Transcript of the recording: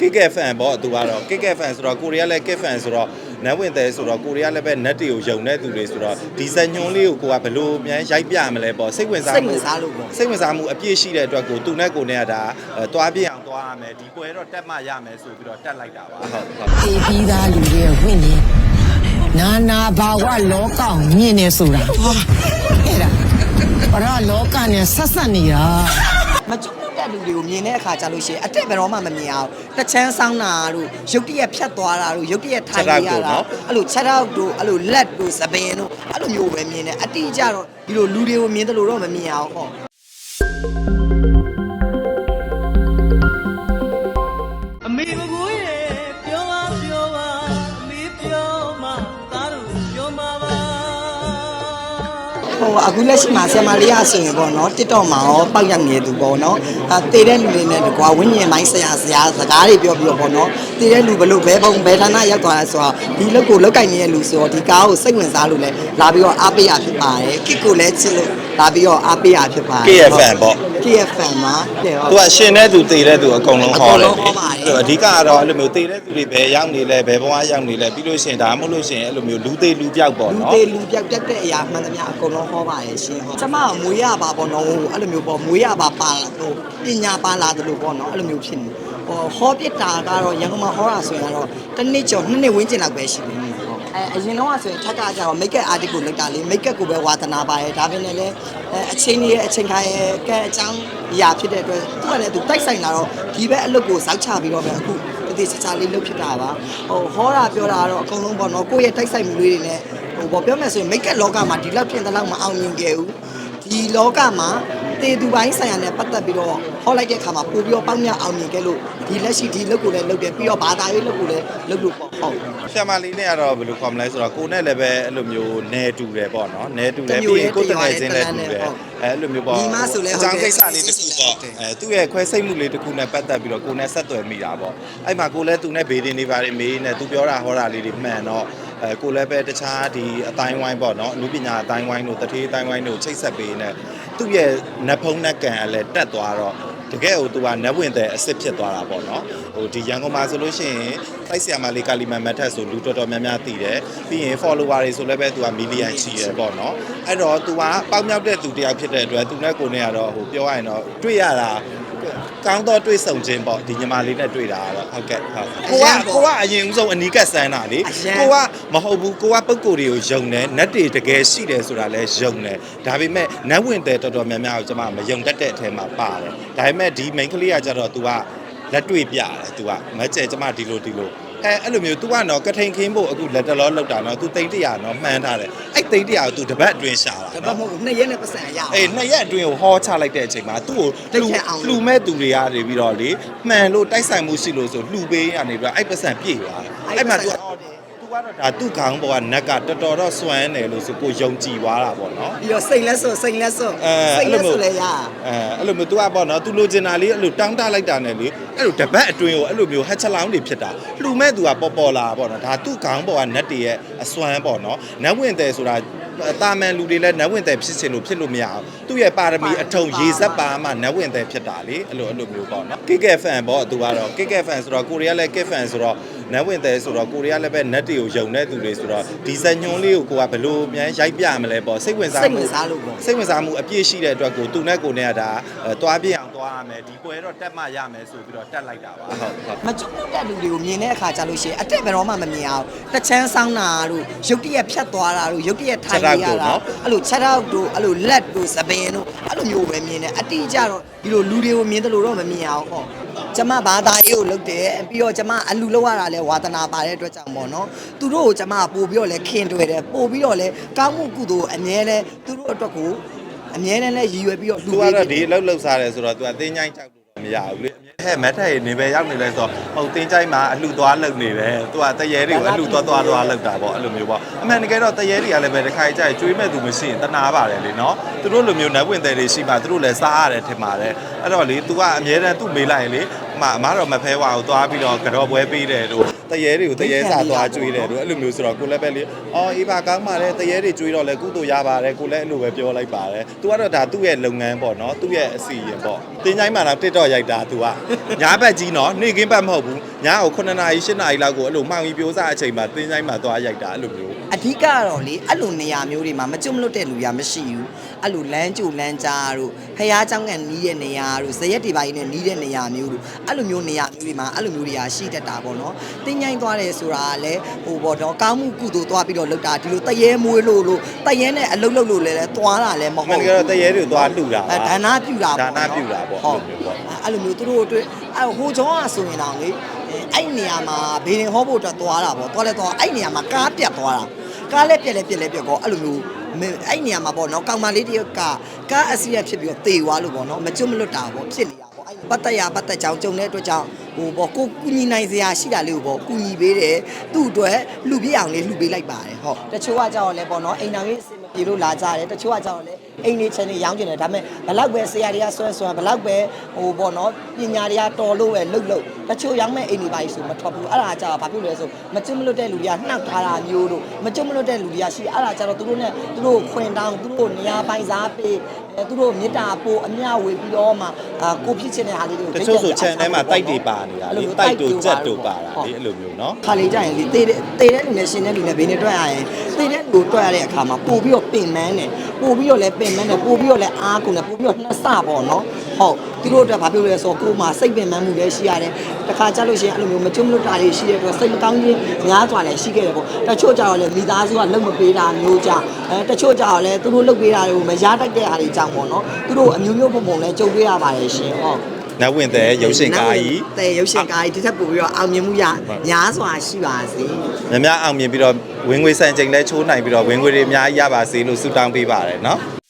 KK fan ပေါ့သူကတော့ KK fan ဆိုတော့ကိုရီးယားလည်း K fan ဆိုတော့နတ်ဝင်တယ်ဆိုတော့ကိုရီးယားလည်းပဲ net တွေကိုယုံတဲ့သူတွေဆိုတော့ဒီဇက်ညွန်လေးကိုကိုကဘယ်လိုမြန်ရိုက်ပြမလဲပေါ့စိတ်ဝင်စားစိတ်မှုဝင်စားလို့ပေါ့စိတ်ဝင်စားမှုအပြည့်ရှိတဲ့အတွက်ကိုသူနဲ့ကိုနဲ့ကဒါအဲတွားပြအောင်တွားရမယ်ဒီပွဲတော့တက်မှရမယ်ဆိုပြီးတော့တက်လိုက်တာပါဟုတ်ဟုတ်အေးပြီးသားလူတွေဝင့်နေနာနာဘာဝလောကကိုမြင်နေဆိုတာဟာအဲ့ဒါဘာလို့လောကနဲ့ဆက်ဆက်နေတာမကျွ တ်တဲ့လူတွေကိုမြင်တဲ့အခါကျလို့ရှိရင်အတက်ဘယ်တော့မှမမြင်အောင်တချမ်းဆောင်းတာတို့ရုပ်တရက်ဖြတ်သွားတာတို့ရုပ်တရက်ထိုင်နေရတာအဲ့လိုချက်တော့တို့အဲ့လိုလက်တို့စပင်တို့အဲ့လိုမျိုးပဲမြင်တယ်အတိအကျတော့ဒီလိုလူတွေကိုမြင်တယ်လို့တော့မမြင်အောင်ဟော ဟိုအခုလက်ရှိမှာဆရာမလေးရဆိုရင်ပေါ့နော် TikTok မှာရောပေါက်ရနေသူပေါ့နော်အဲတည်တဲ့လူတွေနဲ့တကွာဝိညာဉ်ပိုင်းဆရာဆရာစကားတွေပြောပြီးတော့ပေါ့နော်တည်တဲ့လူဘလို့ဘဲပုံဘဲဌာနရောက်သွားလဲဆိုတော့ဒီလောက်ကိုလောက်ကင်နေတဲ့လူဆိုတော့ဒီကားကိုစိတ်ဝင်စားလို့လဲလာပြီးတော့အားပေးရဖြစ်ပါတယ်ကစ်ကိုလည်းချစ်လို့လာပြီးတော့အားပေးရဖြစ်ပါတယ် KF fan ပေါ့ KF fan မှာတဲ့ဟုတ်သူကရှင်တဲ့သူတည်တဲ့သူအကုန်လုံးဟောတယ်အကုန်လုံးဟောပါတယ်အဲ့တော့အဓိကကတော့အဲ့လိုမျိုးတည်တဲ့သူတွေဘယ်ရောက်နေလဲဘယ်ဘဝရောက်နေလဲပြီးလို့ရှိရင်ဒါမှမဟုတ်လို့ရှိရင်အဲ့လိုမျိုးလူသေးလူပြောက်ပေါ့လူနော်သေးလူပြောက်တက်တဲ့အရာမှန်သမျှအကုန်လုံးဟောပါရဲ့ရှင်ဟောကျမကမွေးရပါပေါ့နော်ဟိုအဲ့လိုမျိုးပေါ့မွေးရပါပါလာဟိုပညာပါလာတယ်လို့ပေါ့နော်အဲ့လိုမျိုးဖြစ်နေဟိုဟောပြစ်တာကတော့ရန်ကုန်မှာဟောတာဆိုရင်ကတော့တစ်နှစ်ကျော်နှစ်နှစ်ဝန်းကျင်လောက်ပဲရှိနေတယ်ဟုတ်အဲအရင်တော့ဆိုရင်ထက်ကကြတော့ make up artist ကိုလုပ်တာလေ make up ကိုပဲဝါသနာပါရဲ့ဒါပေမဲ့လည်းအဲအချိန်ကြီးရဲ့အချိန်ခါရဲ့ကဲအကြောင်းအရာဖြစ်တဲ့အတွက်သူကလည်းသူတိုက်ဆိုင်လာတော့ဒီဘက်အလုပ်ကိုစောက်ချပြီးတော့ပဲအခုတည်တည်ချာချာလေးလုပ်ဖြစ်တာပါဟိုဟောတာပြောတာကတော့အကုန်လုံးပေါ့နော်ကိုယ့်ရဲ့တိုက်ဆိုင်မှုလေးတွေနဲ့ ဟိုပေါ့ပြောမယ်ဆိုရင် make up လောကမှာဒီလောက်ပြင်တဲ့လောက်မအောင်မြင်ခဲ့ဘူးဒီလောကမှာတေသူပိုင်းဆိုင်ရာနဲ့ပတ်သက်ပြီးတော့ဟောလိုက်တဲ့အခါမှာပို့ပြီးတော့ပေါင်းများအောင်မြင်ခဲ့လို့ဒီလက်ရှိဒီလုပ်ကိုလည်းလုပ်တယ်ပြီးတော့ဘာသာရေးလုပ်ကိုလည်းလုပ်လို့ပေါ့ဟုတ်ဆရာမလေးနဲ့ကတော့ဘယ်လိုခေါ်မလဲဆိုတော့ကိုနဲ့လည်းပဲအဲ့လိုမျိုးနဲတူတယ်ပေါ့နော်နဲတူတယ်တစ်မျိုးပြီးရင်ကိုယ်တတစ်ငရွာယ်ချင်းလည်းတူတယ်ဟုတ်အဲအဲ့လိုမျိုးပေါ့ညီမဆိုလဲဟုတ်အကြောင်းတယ်ကိစ္စလေးတစ်ခုပေါ့အဲသူ့ရဲ့ခွဲစိတ်မှုလေးတစ်ခုနဲ့ပတ်သက်ပြီးတော့ကိုနဲ့ဆက်သွယ်မိတာပေါ့အဲ့မှာကိုလည်းသူနဲ့ဘေးဒင်းနေပါတယ်မေးနဲ့သူပြောတာဟောတာလေးတွေမှန်တော့ အဲကိုလည်းပဲတခြားဒီအတိုင်းဝိုင်းပေါ့နော်အမှုပညာအတိုင်းဝိုင်းတို့တတိအတိုင်းဝိုင်းတို့ချိတ်ဆက်ပေးနေသူ့ရဲ့နတ်ဖုံးနတ်ကန်အလည်းတက်သွားတော့တကယ်ဟိုသူကနတ်ဝင်တဲ့အစ်စ်ဖြစ်သွားတာပေါ့နော်ဟိုဒီရန်ကုန်မှာဆိုလို့ရှိရင်တိုက်ဆီယာမလေးကာလီမန်မတ်ထက်ဆိုလူတော်တော်များများတည်တယ်ပြီးရင် follower တွေဆိုလည်းပဲသူကမီလီယံချီတယ်ပေါ့နော်အဲ့တော့သူကပေါက်မြောက်တဲ့သူတစ်ယောက်ဖြစ်တဲ့အတွက်သူနဲ့ကိုနဲ့ကတော့ဟိုပြောရရင်တော့တွေ့ရတာ ကောင်းတော့တွေ့ဆုံခြင်းပေါ့ဒီညီမလေးနဲ့တွေ့တာကတော့ဟုတ်ကဲ့ဟုတ်ကိုကကိုကအရင်ဦးဆုံးအနီးကပ်ဆန်းတာလေကိုကမဟုတ်ဘူးကိုကပုံကိုယ်တွေကိုယုံတယ်နတ်တွေတကယ်ရှိတယ်ဆိုတာလည်းယုံတယ်ဒါပေမဲ့နတ်ဝင်တဲ့တော်တော်များများကိုကျွန်မမယုံတတ်တဲ့အထဲမှာပါတယ်ဒါပေမဲ့ဒီ main ကလေးကကြတော့ तू ကလက်တွေ့ပြတယ် तू ကမကျဲကျွန်မဒီလိုဒီလို အဲအဲ့လိုမျိုး तू ကတော့ကထိန်ခင်းဖို့အခုလက်တလောလောက်တာနော် तू တိတ်တရာနော်မှန်းထားတယ်အဲ့တိတ်တရာကို तू တပတ်အတွင်းရှာတာ ဒါ နော် မှမဟုတ်နှစ်ရက်နဲ့ပတ်စံရအောင် အေးနှစ်ရက်အတွင်းကိုဟောချလိုက်တဲ့အချိန်မှာသူ့ကို တိတ်ခတ်အောင် လှူမဲ့သူတွေကနေပြီးတော့လေမှန်လို့တိုက်ဆိုင်မှုရှိလို့ဆိုလှူပေးရနေပြီးတော့အဲ့ပတ်စံပြည့်သွားတယ်အဲ့မှာ तू သူကတော့ဒါသူ့ခေါင်းပေါ်ကနက်ကတော်တော်တော့စွမ်းတယ်လို့ဆိုကိုယုံကြည်သွားတာပေါ့နော် ပြီးတော့စိတ်လက်စွပ်စိတ်လက်စွပ် အဲ စိတ် အဲ့လို လက်စွပ် မျိုး လည်းရ အဲအဲ့လိုမျိုး तू ကပေါ့နော် तू လိုချင်တာလေးအဲ့လိုတောင်းတလိုက်တာနဲ့လေအဲ့လိုတပတ်အတွင်းကိုအဲ့လိုမျိုးဟက်ချလောင်းတွေဖြစ်တာလှူမဲ့ तू ကပေါ်ပေါ်လာပေါ့နော်ဒါသူ့ခေါင်းပေါ်ကနတ်တွေရဲ့အစွမ်းပေါ့နော်နတ်ဝင်တယ်ဆိုတာတာမန်လူတွေလည်းနတ်ဝင်တယ်ဖြစ်ချင်လို့ဖြစ်လို့မရအောင်သူ့ရဲ့ပါရမီအထုံရေစက်ပါမှနတ်ဝင်တယ်ဖြစ်တာလေအဲ့လိုအဲ့လိုမျိုးပေါ့နော် KK fan ပေါ့ तू ကတော့ KK fan ဆိုတော့ကိုရီးယားလည်း K fan ဆိုတော့ နတ်ဝင်တယ်ဆိုတော့ကိုရီးယားလည်းပဲနတ်တွေကိုယုံတဲ့သူတွေဆိုတော့ဒီဇက်ညွန်လေးကိုကိုကဘယ်လိုမြန်ရိုက်ပြမလဲပေါ့စိတ်ဝင်စားစိတ်မှုဝင်စားလို့ပေါ့စိတ်ဝင်စားမှုအပြည့်ရှိတဲ့အတွက်ကိုသူနဲ့ကိုနဲ့ကဒါအဲတွားပြအောင်တွားရမယ်ဒီပွဲတော့တက်မှရမယ်ဆိုပြီးတော့တက်လိုက်တာပါဟုတ်ဟုတ်မကျွတ်တဲ့လူတွေကိုမြင်တဲ့အခါကျလို့ရှိရင်အတက်ဘယ်တော့မှမမြင်အောင်တချမ်းဆောင်းတာတို့ရုပ်တရက်ဖြတ်သွားတာတို့ရုပ်တရက်ထိုင်နေရတာအဲ့လိုချက်တော့တို့အဲ့လိုလက်တို့စပင်တို့အဲ့လိုမျိုးပဲမြင်တယ်အတိအကျတော့ဒီလိုလူတွေကိုမြင်တယ်လို့တော့မမြင်အောင်ဟော ကျမဘာသာရေးကိုလုပ်တယ်ပြီးတော့ကျမအလူလောက်ရတာလဲဝါသနာပါတဲ့အတွက်ကြောင့်ပေါ့နော်သူတို့ကိုကျမပို့ပြီးတော့လဲခင်တွေ့တယ်ပို့ပြီးတော့လဲကောင်းမှုကုသိုလ်အမြဲလဲသူတို့အတွက်ကိုအမြဲတမ်းလဲရည်ရွယ်ပြီးတော့သူကတော့ဒီအလုပ်လုပ်စားတယ်ဆိုတော့သူအသေးချိုင်းကြောက်လို့တော့မရဘူးလေ ဟဲ့မတ်ထက်ရနေပဲရောက်နေလဲဆိုတော့ဟိုတင်းချိုင်းမှာအလှသွားလုပ်နေတယ်သူကတရေတွေကိုအလှသွားသွားသွားလုပ်တာပေါ့အဲ့လိုမျိုးပေါ့အမှန်တကယ်တော့တရေတွေကလည်းပဲတစ်ခါကြိုက်ကျွေးမဲ့သူမရှိရင်တနာပါတယ်လေနော်သူတို့လိုမျိုးနတ်ဝင်တယ်တွေရှိမှသူတို့လည်းစားရတယ်ထင်ပါတယ်အဲ့တော့လေ तू ကအမြဲတမ်းသူ့မေးလိုက်ရင်လေအမအမတော့မဖဲဝါကိုသွားပြီးတော့ကြော်ပွဲပေးတယ်တို့ တ တရေတွေကိုတရေစာသွားကျွေးတယ်တို့အဲ့လိုမျိုးဆိုတော့ကိုလည်းပဲလေအော်အေးပါကောင်းပါလေတရေတွေကျွေးတော့လေကုသိုလ်ရပါတယ်ကိုလည်းအဲ့လိုပဲပြောလိုက်ပါတယ်။ तू ကတော့ဒါသူ့ရဲ့လုပ်ငန်းပေါ့နော်သူ့ရဲ့အစီအရင်ပေါ့။တင်းချိုင်းမှာတော့ TikTok ရိုက်တာ तू ကညာဘက်ကြီးနော်နေကင်းဘက်မဟုတ်ဘူး။ညာကို9နာရီ10နာရီလောက်ကိုအဲ့လိုမှောင်ပြီးပြိုးစားအချိန်မှာတင်းချိုင်းမှာသွားရိုက်တာအဲ့လိုမျိုး အဓိကကတော့လေအဲ့လိုနေရာမျိုးတွေမှာမကျွတ်မလွတ်တဲ့လူရမရှိဘူးအဲ့လိုလမ်းကြိုလမ်းကြားတို့ဖះเจ้าကန်နီးတဲ့နေရာတို့ဇရက်တွေပိုင်းနဲ့နီးတဲ့နေရာမျိုးတို့အဲ့လိုမျိုးနေရာမျိုးတွေမှာအဲ့လိုမျိုးတွေကရှိတတ်တာပေါ့နော်တင်း ញိုင်းသွားတယ်ဆိုတာကလည်းဟိုပေါ့တော့ကောင်းမှုကုသိုလ်သွားပြီးတော့လုပ်တာဒီလိုတရေမွေးလို့လို့တရေနဲ့အလုတ်လုတ်လို့လည်းသွားတာလည်းမ ။ ဟုတ် မှန်တကယ်တော့တရေတွေသွားလှူတာ အဲ ပါ ဒါနာပြူတာ ဒါနာပြူတာပေါ့ ဟုတ် အဲ့လိုမျိုးပေါ့ အဲ့လိုမျိုးသူတို့အတွက်အဲ့ဟိုချောင်းอ่ะဆိုရင်တော့လေအဲ့နေရာမှာဘေးရင်ဟောဖို့အတွက်သွားတာပေါ့သွားလဲသွားအဲ့နေရာမှာကားပြတ်သွားတာကားလည်းပြက်လည်းပြက်လည်းပြက်ကောအဲ့လိုမျိုးအဲ့နေရာမှာပေါ့နော်ကောင်မလေးတယောက်ကကားအစီရဖြစ်ပြီးတော့တေသွားလို့ပေါ့နော်မကျွတ်မလွတ်တာပေါ့ဖြစ်နေတာ ပေါ့အဲ့ပတ်သက်ရပတ်သက်ကြောင်းကြုံတဲ့အတွက်ကြောင့်ဟိုပေါ့ကိုကူညီနိုင်စရာရှိတာလေးကိုပေါ့ကူညီပေးတယ်သူ့အတွက်လူပြအောင်လေးလှူပေးလိုက်ပါတယ်ဟုတ်တချို့ကကြောက်လဲပေါ့နော်အိမ်တော်ကြီးအစင်မပြေလို့လာကြတယ်တချို့ကကြောက်လဲအိမ်လေးချန်နေရောင်းကျင်တယ်ဒါပေမဲ့ဘလောက်ပဲဆရာတွေကဆွဲဆွဲဘလောက်ပဲဟိုပေါ့နော်ပညာတွေကတော်လို့ပဲလှုပ်လှုပ်တချို့ရောင်းမဲ့အိမ်တွေပါကြီးဆိုမထွက်ဘူးအဲ့ဒါကြောင့်ဘာဖြစ်လဲဆိုမကျွတ်မလွတ်တဲ့လူတွေကနှောက်ထားတာမျိုးတို့မကျွတ်မလွတ်တဲ့လူတွေကရှိအဲ့ဒါကြောင့်သူတို့နဲ့သူတို့ခွင်တောင်းသူတို့နေရာပိုင်စားပေးအဲသူတို့မေတ္တာပို့အမျှဝေပြီးတော့မှအာကိုဖြစ်ချင်တဲ့ဟာလေးတွေကိုတချို့ဆို channel မှာတိုက်တွေပါနေတာလေတိုက်တို့ကြက်တို့ပါတာလေအဲ့လိုမျိုးနော်ခါလေးကြရင်လေတေးတဲ့တေးတဲ့လူနဲ့ရှင်တဲ့လူနဲ့ဘေးနဲ့တွက်ရရင်တေးတဲ့လူတွက်ရတဲ့အခါမှာပို့ပြီးတော့ပင်မန်းတယ်ပို့ပြီးတော့လည်းပင်မန်းတယ်ပို့ပြီးတော့လည်းအားကုန်တယ်ပို့ပြီးတော့နှစ်ဆပေါ့နော် ဟုတ်သူတို့အတွက်ဘာဖြစ်လို့လဲဆိုတော့ကိုယ်မှာစိတ်ပင်မန်းမှုလည်းရှိရတယ်တခါကြလို့ရှိရင်အဲ့လိုမျိုးမကျွတ်မလွတ်တာတွေရှိတဲ့အတွက်စိတ်မကောင်းခြင်းများစွာလည်းရှိခဲ့တယ်ပေါ့တချို့ကြတော့လည်းမိသားစုကလုံမပေးတာမျိုးကြအဲတချို့ကြတော့လည်းသူတို့လုံပေးတာတွေကိုမရတတ်တဲ့အားတွေကြောင့်ပေါ့နော်သူတို့အမျိုးမျိုးပုံပုံလည်းကြုံတွေ့ရပါတယ်ရှင်ဟုတ်နတ်ဝင်တဲ့ရုပ်ရှင်ကားကြီးတဲ့ရုပ်ရှင်ကားကြီးဒီထက်ပိုပြီးတော့အောင်မြင်မှုရများစွာရှိပါစေများများအောင်မြင်ပြီးတော့ဝင်ငွေစံချိန်လဲချိုးနိုင်ပြီးတော့ဝင်ငွေတွေအများကြီးရပါစေလို့ဆုတောင်းပေးပါတယ်နော်